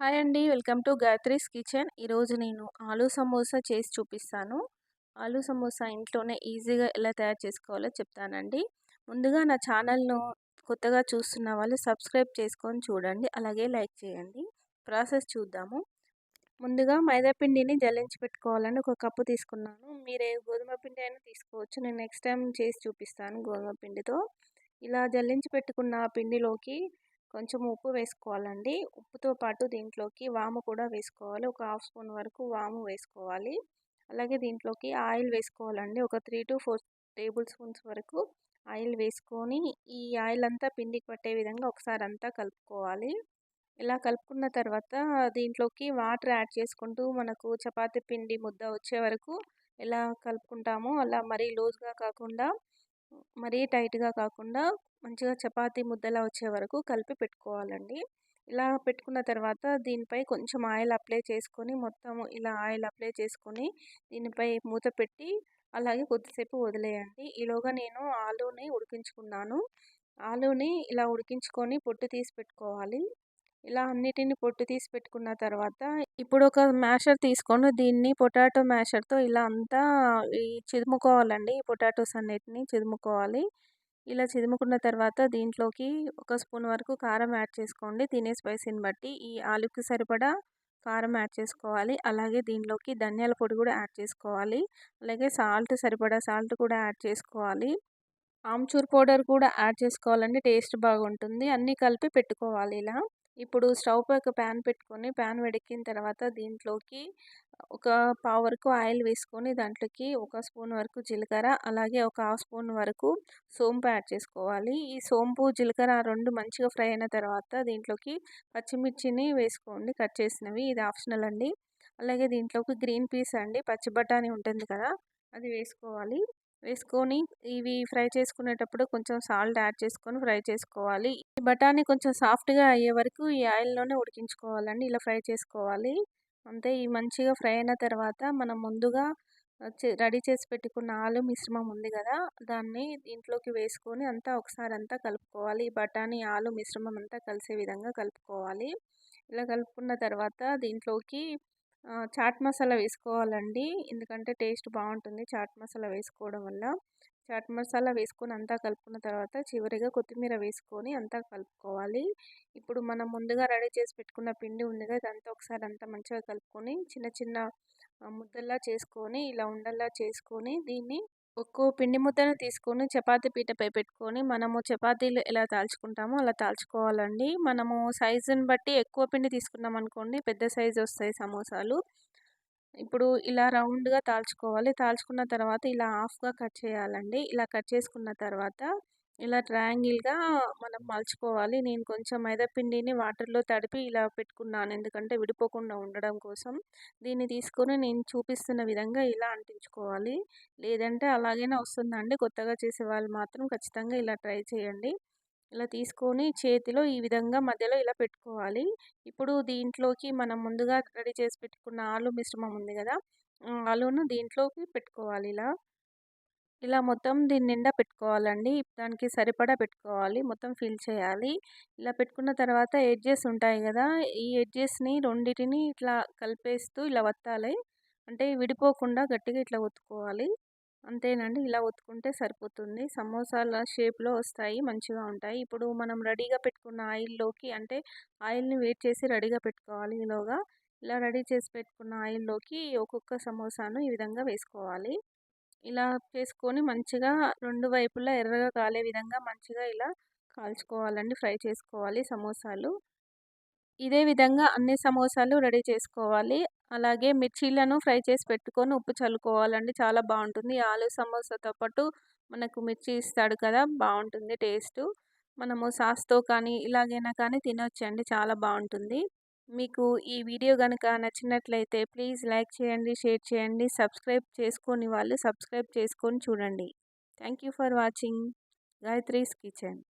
Hi అండి. Welcome to Gayatri's kitchen. ఈరోజు నేను ఆలూ సమోసా చేసి చూపిస్తాను. ఆలూ సమోసా ఇంట్లోనే ఈజీగా ఎలా తయారు చేసుకోవాలో చెప్తానండి. ముందుగా నా ఛానల్ను కొత్తగా చూస్తున్న వాళ్ళు సబ్స్క్రైబ్ చేసుకొని చూడండి. అలాగే లైక్ చేయండి. ప్రాసెస్ చూద్దాము. ముందుగా మైదాపిండిని జల్లించి పెట్టుకోవాలని ఒక కప్పు తీసుకున్నాను. మీరే గోధుమ పిండి అయినా తీసుకోవచ్చు. నేను నెక్స్ట్ టైం చేసి చూపిస్తాను గోధుమ పిండితో. ఇలా జల్లించి పెట్టుకున్న పిండిలోకి కొంచెం ఉప్పు వేసుకోవాలండి. ఉప్పుతో పాటు దీంట్లోకి వాము కూడా వేసుకోవాలి. ఒక హాఫ్ స్పూన్ వరకు వాము వేసుకోవాలి. అలాగే దీంట్లోకి ఆయిల్ వేసుకోవాలండి. ఒక three to four tablespoons వరకు ఆయిల్ వేసుకొని ఈ ఆయిల్ అంతా పిండికి పట్టే విధంగా ఒకసారి అంతా కలుపుకోవాలి. ఇలా కలుపుకున్న తర్వాత దీంట్లోకి వాటర్ యాడ్ చేసుకుంటూ మనకు చపాతీ పిండి ముద్ద వచ్చే వరకు ఎలా కలుపుకుంటామో అలా మరీ లూజ్గా కాకుండా మరీ టైట్గా కాకుండా మంచిగా చపాతీ ముద్దలా వచ్చే వరకు కలిపి పెట్టుకోవాలండి. ఇలా పెట్టుకున్న తర్వాత దీనిపై కొంచెం ఆయిల్ అప్లై చేసుకొని మొత్తం ఇలా ఆయిల్ అప్లై చేసుకొని దీనిపై మూత పెట్టి అలాగే కొద్దిసేపు వదిలేయండి. ఈలోగా నేను ఆలూని ఉడికించుకున్నాను. ఆలూని ఇలా ఉడికించుకొని పొట్టు తీసి పెట్టుకోవాలి. ఇలా అన్నిటిని పొట్టు తీసి పెట్టుకున్న తర్వాత ఇప్పుడు ఒక మ్యాషర్ తీసుకొని దీన్ని పొటాటో మ్యాషర్తో ఇలా అంతా చిదుముకోవాలండి ఈ పొటాటోస్ అన్నిటిని చిదుముకోవాలి ఇలా చిదుముకున్న తర్వాత దీంట్లోకి ఒక స్పూన్ వరకు కారం యాడ్ చేసుకోండి. తినే స్పైసీని బట్టి ఈ ఆలుకి సరిపడా కారం యాడ్ చేసుకోవాలి. అలాగే దీనిలోకి ధనియాల పొడి కూడా యాడ్ చేసుకోవాలి. అలాగే సాల్ట్ సరిపడా సాల్ట్ కూడా యాడ్ చేసుకోవాలి. ఆమ్చూర్ పౌడర్ కూడా యాడ్ చేసుకోవాలండి. టేస్ట్ బాగుంటుంది. అన్నీ కలిపి పెట్టుకోవాలి ఇలా. ఇప్పుడు స్టవ్ పై ఒక ప్యాన్ పెట్టుకొని ప్యాన్ వెడికిన తర్వాత దీంట్లోకి ఒక పావు వరకు ఆయిల్ వేసుకొని దాంట్లోకి ఒక స్పూన్ వరకు జీలకర్ర అలాగే ఒక హాఫ్ స్పూన్ వరకు సోంపు యాడ్ చేసుకోవాలి. ఈ సోంపు జీలకర్ర రెండు మంచిగా ఫ్రై అయిన తర్వాత దీంట్లోకి పచ్చిమిర్చిని వేసుకోండి కట్ చేసినవి. ఇది ఆప్షనల్ అండి. అలాగే దీంట్లోకి గ్రీన్ పీస్ అండి పచ్చి బఠానీ ఉంటుంది కదా అది వేసుకోవాలి. వేసుకొని ఇవి ఫ్రై చేసుకునేటప్పుడు కొంచెం సాల్ట్ యాడ్ చేసుకొని ఫ్రై చేసుకోవాలి. ఈ బఠానీ కొంచెం సాఫ్ట్గా అయ్యే వరకు ఈ ఆయిల్లోనే ఉడికించుకోవాలండి. ఇలా ఫ్రై చేసుకోవాలి. అంతే ఈ మంచిగా ఫ్రై అయిన తర్వాత మనం ముందుగా రెడీ చేసి పెట్టుకున్న ఆలు మిశ్రమం ఉంది కదా దాన్ని దీంట్లోకి వేసుకొని అంతా ఒకసారి అంతా కలుపుకోవాలి. ఈ బఠానీ ఆలు మిశ్రమం అంతా కలిసే విధంగా కలుపుకోవాలి. ఇలా కలుపుకున్న తర్వాత దీంట్లోకి చాట్ మసాలా వేసుకోవాలండి. ఎందుకంటే టేస్ట్ బాగుంటుంది చాట్ మసాలా వేసుకోవడం వల్ల. చాట్ మసాలా వేసుకొని అంతా కలుపుకున్న తర్వాత చివరిగా కొత్తిమీర వేసుకొని అంతా కలుపుకోవాలి. ఇప్పుడు మనం ముందుగా రెడీ చేసి పెట్టుకున్న పిండి ఉంది కదా ఒకసారి అంతా మంచిగా కలుపుకొని చిన్న చిన్న ముద్దల్లా చేసుకొని ఇలా ఉండల్లా చేసుకొని దీన్ని ఒక్కో పిండి ముద్దను తీసుకొని చపాతీ పీటపై పెట్టుకొని మనము చపాతీలు ఎలా తాల్చుకుంటామో అలా తాల్చుకోవాలండి. మనము సైజుని బట్టి ఎక్కువ పిండి తీసుకున్నాం అనుకోండి పెద్ద సైజు వస్తాయి సమోసాలు. ఇప్పుడు ఇలా రౌండ్గా తాల్చుకోవాలి. తాల్చుకున్న తర్వాత ఇలా హాఫ్గా కట్ చేయాలండి. ఇలా కట్ చేసుకున్న తర్వాత ఇలా ట్రయాంగిల్గా మనం మలుచుకోవాలి. నేను కొంచెం మైదాపిండిని వాటర్లో తడిపి ఇలా పెట్టుకున్నాను. ఎందుకంటే విడిపోకుండా ఉండడం కోసం. దీన్ని తీసుకొని నేను చూపిస్తున్న విధంగా ఇలా అంటించుకోవాలి. లేదంటే అలాగైనా వస్తుందండి. కొత్తగా చేసే వాళ్ళు మాత్రం ఖచ్చితంగా ఇలా ట్రై చేయండి. ఇలా తీసుకొని చేతిలో ఈ విధంగా మధ్యలో ఇలా పెట్టుకోవాలి. ఇప్పుడు దీంట్లోకి మనం ముందుగా రెడీ చేసి పెట్టుకున్న ఆలు మిశ్రమం ఉంది కదా. ఆలును దీంట్లోకి పెట్టుకోవాలి ఇలా. ఇలా మొత్తం దీని నిండా పెట్టుకోవాలండి. దానికి సరిపడా పెట్టుకోవాలి. మొత్తం ఫిల్ చేయాలి. ఇలా పెట్టుకున్న తర్వాత ఎడ్జెస్ ఉంటాయి కదా ఈ ఎడ్జెస్ని రెండింటిని ఇట్లా కలిపేస్తూ ఇలా వత్తాలి. అంటే విడిపోకుండా గట్టిగా ఇట్లా ఒత్తుకోవాలి. అంతేనండి. ఇలా ఒత్తుకుంటే సరిపోతుంది. సమోసాల షేప్లో వస్తాయి. మంచిగా ఉంటాయి. ఇప్పుడు మనం రెడీగా పెట్టుకున్న ఆయిల్లోకి అంటే ఆయిల్ని వేట్ చేసి రెడీగా పెట్టుకోవాలి ఈలోగా. ఇలా రెడీ చేసి పెట్టుకున్న ఆయిల్లోకి ఒక్కొక్క సమోసాను ఈ విధంగా వేసుకోవాలి. ఇలా చేసుకొని మంచిగా రెండు వైపులా ఎర్రగా కాలే విధంగా మంచిగా ఇలా కాల్చుకోవాలండి. ఫ్రై చేసుకోవాలి సమోసాలు. ఇదే విధంగా అన్ని సమోసాలు రెడీ చేసుకోవాలి. అలాగే మిర్చీలను ఫ్రై చేసి పెట్టుకొని ఉప్పు చల్లుకోవాలండి. చాలా బాగుంటుంది. ఆలు సమోసాతో పాటు మనకు మిర్చి ఇస్తాడు కదా బాగుంటుంది టేస్ట్. మనము సాస్తో కానీ ఇలాగైనా కానీ తినొచ్చండి. చాలా బాగుంటుంది. మీకు ఈ వీడియో కనుక నచ్చినట్లయితే ప్లీజ్ లైక్ చేయండి షేర్ చేయండి సబ్స్క్రైబ్ చేసుకొని వాళ్ళు సబ్స్క్రైబ్ చేసుకొని చూడండి. Thank you for watching. Gayatri's kitchen.